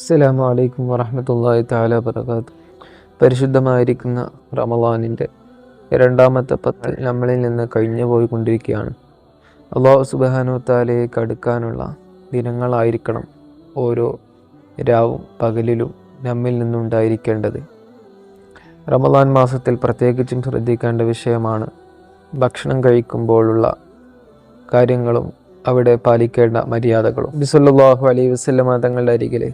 അസ്സലാമു അലൈക്കും വറഹമത്തല്ലാഹി താല വബറകാത്ത് പരിശുദ്ധമായിരിക്കുന്ന റമലാനിന്റെ രണ്ടാമത്തെ പത്ത് നമ്മളിൽ നിന്ന് കഴിഞ്ഞു പോയിക്കൊണ്ടിരിക്കുകയാണ്. അള്ളാഹു സുബാനു താലയേക്ക് അടുക്കാനുള്ള ദിനങ്ങളായിരിക്കണം ഓരോ രാവും പകലിലും നമ്മിൽ നിന്നുണ്ടായിരിക്കേണ്ടത്. റമലാൻ മാസത്തിൽ പ്രത്യേകിച്ചും ശ്രദ്ധിക്കേണ്ട വിഷയമാണ് ഭക്ഷണം കഴിക്കുമ്പോഴുള്ള കാര്യങ്ങളും അവിടെ പാലിക്കേണ്ട മര്യാദകളും. ബിസുല്ലാഹു അലൈ വസ്ല്ല തങ്ങളുടെ അരികിൽ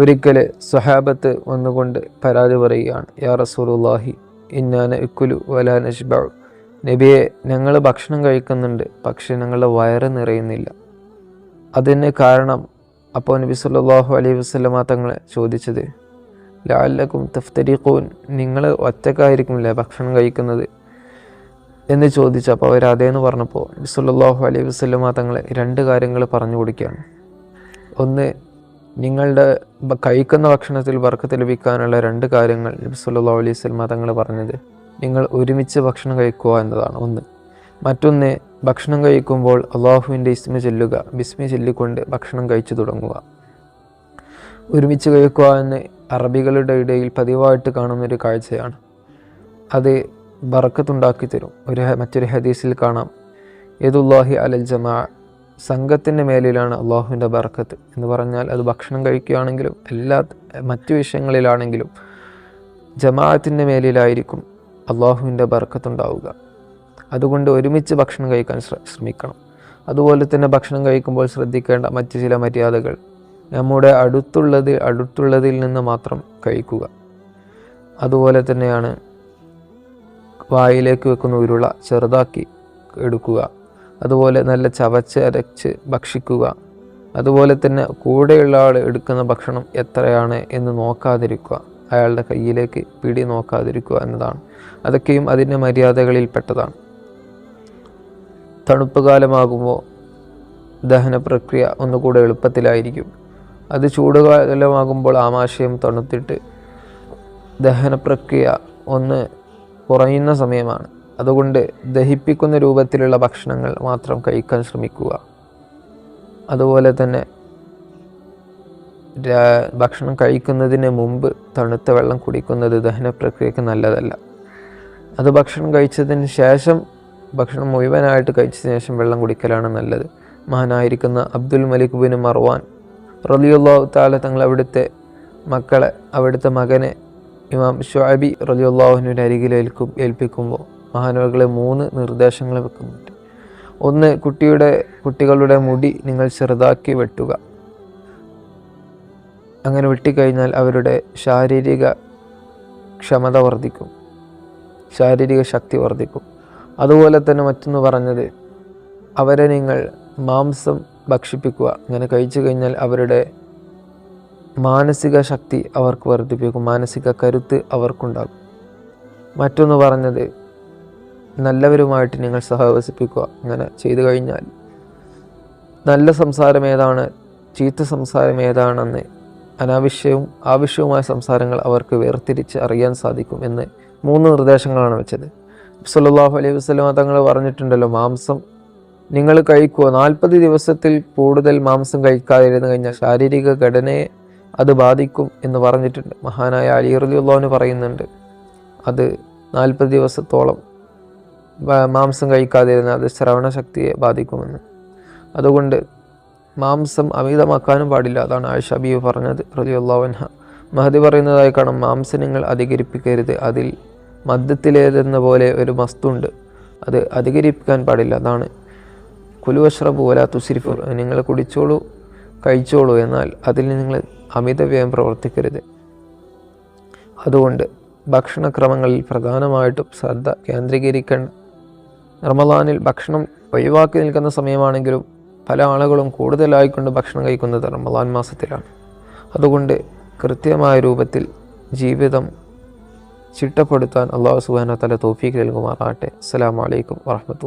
ഒരിക്കൽ സ്വഹാബത്ത് വന്നുകൊണ്ട് പരാതി പറയുകയാണ് യാ റസൂലുല്ലാഹി ഇന്നാന ഇക്കുലു വലാ നഷ്ബഉ. നബിയെ ഞങ്ങൾ ഭക്ഷണം കഴിക്കുന്നുണ്ട് പക്ഷെ ഞങ്ങളുടെ വയറ് നിറയുന്നില്ല. അതിന് കാരണം അപ്പോൾ നബി സല്ലല്ലാഹു അലൈഹി വസല്ലമ തങ്ങളെ ചോദിച്ചത് ലാലക്കും തഫ്തരിഖൂൻ നിങ്ങൾ ഒറ്റക്കായിരിക്കുമല്ലേ ഭക്ഷണം കഴിക്കുന്നത്? എന്ന് ചോദിച്ചപ്പോൾ അവർ അതേന്ന് പറഞ്ഞപ്പോൾ നബി സല്ലല്ലാഹു അലൈഹി വസല്ലമ തങ്ങളെ രണ്ട് കാര്യങ്ങൾ പറഞ്ഞു കൊടുക്കുകയാണ്. ഒന്ന് നിങ്ങളുടെ കഴിക്കുന്ന ഭക്ഷണത്തിൽ ബർക്കത്ത് ലഭിക്കാനുള്ള രണ്ട് കാര്യങ്ങൾ നബി സല്ലല്ലാഹു അലൈഹി വസല്ലമ തങ്ങൾ പറഞ്ഞത്. നിങ്ങൾ ഒരുമിച്ച് ഭക്ഷണം കഴിക്കുക എന്നതാണ്. ഒന്ന് മറ്റൊന്ന് ഭക്ഷണം കഴിക്കുമ്പോൾ അള്ളാഹുവിന്റെ ഇസ്മ ചെല്ലുക ബിസ്മി ചെല്ലിക്കൊണ്ട് ഭക്ഷണം കഴിച്ചു തുടങ്ങുക. ഒരുമിച്ച് കഴിക്കുക എന്ന് അറബികളുടെ ഇടയിൽ പതിവായിട്ട് കാണുന്നൊരു കാഴ്ചയാണ്. അത് ബറക്കത്തുണ്ടാക്കി തരും ഒരു മറ്റൊരു ഹദീസിൽ കാണാം. യദുല്ലാഹി അലൽ ജമാ സംഘത്തിന്റെ മേലിലാണ് അള്ളാഹുവിന്റെ ബർക്കത്ത് എന്ന് പറഞ്ഞാൽ അത് ഭക്ഷണം കഴിക്കുകയാണെങ്കിലും എല്ലാ മറ്റു വിഷയങ്ങളിലാണെങ്കിലും ജമാഅത്തിന്റെ മേലിലായിരിക്കും അള്ളാഹുവിന്റെ ബർക്കത്തുണ്ടാവുക അതുകൊണ്ട് ഒരുമിച്ച് ഭക്ഷണം കഴിക്കാൻ ശ്രമിക്കണം. അതുപോലെ തന്നെ ഭക്ഷണം കഴിക്കുമ്പോൾ ശ്രദ്ധിക്കേണ്ട മറ്റ് ചില മര്യാദകൾ നമ്മുടെ അടുത്തുള്ളത് അടുത്തുള്ളതിൽ നിന്ന് മാത്രം കഴിക്കുക. അതുപോലെ തന്നെയാണ് വായിലേക്ക് വെക്കുന്ന ഉരുള ചെറുതാക്കി എടുക്കുക. അതുപോലെ നല്ല ചവച്ച് അരച്ച് ഭക്ഷിക്കുക. അതുപോലെ തന്നെ കൂടെയുള്ള ആൾ എടുക്കുന്ന ഭക്ഷണം എത്രയാണ് എന്ന് നോക്കാതിരിക്കുക. അയാളുടെ കയ്യിലേക്ക് പിടി നോക്കാതിരിക്കുക എന്നതാണ്. അതൊക്കെയും അതിന്റെ മര്യാദകളിൽ പെട്ടതാണ് തണുപ്പ് കാലമാകുമ്പോൾ ദഹന പ്രക്രിയ ഒന്നുകൂടെ എളുപ്പത്തിലായിരിക്കും. അത് ചൂടുകാലമാകുമ്പോൾ ആമാശയം തണുത്തിട്ട് ദഹന പ്രക്രിയ ഒന്ന് കുറയുന്ന സമയമാണ്. അതുകൊണ്ട് ദഹിപ്പിക്കുന്ന രൂപത്തിലുള്ള ഭക്ഷണങ്ങൾ മാത്രം കഴിക്കാൻ ശ്രമിക്കുക. അതുപോലെ തന്നെ ഭക്ഷണം കഴിക്കുന്നതിന് മുമ്പ് തണുത്ത വെള്ളം കുടിക്കുന്നത് ദഹന പ്രക്രിയക്ക് നല്ലതല്ല. അത് ഭക്ഷണം കഴിച്ചതിന് ശേഷം ഭക്ഷണം മുഴുവനായിട്ട് കഴിച്ചതിന് ശേഷം വെള്ളം കുടിക്കലാണ് നല്ലത്. മഹാനായിരിക്കുന്ന അബ്ദുൽ മലിക് ബിൻ മർവാൻ റലിയുള്ളാഹു താല തങ്ങൾ അവിടുത്തെ മക്കളെ അവിടുത്തെ മകനെ ഇമാം ഷാബി റലിയുള്ളാഹുവിന്റെ അരികിൽ ഏൽക്കും ഏൽപ്പിക്കുമ്പോൾ മഹാനവകളെ മൂന്ന് നിർദ്ദേശങ്ങൾ വെക്കുന്നുണ്ട് ഒന്ന് കുട്ടിയുടെ കുട്ടികളുടെ മുടി നിങ്ങൾ ചെറുതാക്കി വെട്ടുക. അങ്ങനെ വെട്ടിക്കഴിഞ്ഞാൽ അവരുടെ ശാരീരിക ക്ഷമത വർദ്ധിക്കും. ശാരീരിക ശക്തി വർദ്ധിക്കും. അതുപോലെ തന്നെ മറ്റൊന്ന് പറഞ്ഞത് അവരെ നിങ്ങൾ മാംസം ഭക്ഷിപ്പിക്കുക. അങ്ങനെ കഴിച്ചു കഴിഞ്ഞാൽ അവരുടെ മാനസിക ശക്തി അവർക്ക് വർദ്ധിപ്പിക്കും. മാനസിക കരുത്ത് അവർക്കുണ്ടാകും. മറ്റൊന്ന് പറഞ്ഞത് നല്ലവരുമായിട്ട് നിങ്ങൾ സഹവസിപ്പിക്കുക. അങ്ങനെ ചെയ്തു കഴിഞ്ഞാൽ നല്ല സംസാരം ഏതാണ്? ചീത്ത സംസാരം ഏതാണെന്ന് അനാവശ്യവും ആവശ്യവുമായ സംസാരങ്ങൾ അവർക്ക് വേർതിരിച്ച് അറിയാൻ സാധിക്കും എന്ന് മൂന്ന് നിർദ്ദേശങ്ങളാണ് വെച്ചത്. സല്ലല്ലാഹു അലൈഹി വസല്ലമ തങ്ങൾ പറഞ്ഞിട്ടുണ്ടല്ലോ മാംസം നിങ്ങൾ കഴിക്കുക. നാൽപ്പത് ദിവസത്തിൽ കൂടുതൽ മാംസം കഴിക്കാതിരുന്നു കഴിഞ്ഞാൽ ശാരീരിക ഘടനയെ അത് ബാധിക്കും എന്ന് പറഞ്ഞിട്ടുണ്ട്. മഹാനായ അലി റലിയുള്ളവന് പറയുന്നുണ്ട് അത് നാൽപ്പത് ദിവസത്തോളം മാംസം കഴിക്കാതിരുന്നാൽ അത് ശ്രവണശക്തിയെ ബാധിക്കുമെന്ന്. അതുകൊണ്ട് മാംസം അമിതമാക്കാനും പാടില്ല അതാണ് ആയിഷ ബീവ് പറഞ്ഞത് റലിയുള്ളവൻഹ മഹദി പറയുന്നതായി കാണാം മാംസം നിങ്ങൾ അധികരിപ്പിക്കരുത്. അതിൽ മദ്യത്തിലേതെന്ന പോലെ ഒരു മസ്തുണ്ട് അത് അധികരിപ്പിക്കാൻ പാടില്ല. അതാണ് കുലുവഷ്റബ് പോലെ തുസിരിഫ്. നിങ്ങൾ കുടിച്ചോളൂ കഴിച്ചോളൂ എന്നാൽ അതിൽ നിങ്ങൾ അമിത വ്യയം പ്രവർത്തിക്കരുത്. അതുകൊണ്ട് ഭക്ഷണക്രമങ്ങളിൽ പ്രധാനമായിട്ടും ശ്രദ്ധ കേന്ദ്രീകരിക്കേണ്ട റമദാനിൽ ഭക്ഷണം ഒഴിവാക്കി നിൽക്കുന്ന സമയമാണെങ്കിലും പല ആളുകളും കൂടുതലായിക്കൊണ്ട് ഭക്ഷണം കഴിക്കുന്നത് റമദാൻ മാസത്തിലാണ്. അതുകൊണ്ട് കൃത്യമായ രൂപത്തിൽ ജീവിതം ചിട്ടപ്പെടുത്താൻ അള്ളാഹു സുബാന തല തോഫീക്ക് നൽകുമാറാകട്ടെ. അസ്സാം വലൈക്കും വറഹ്മത്തുള്ളാഹി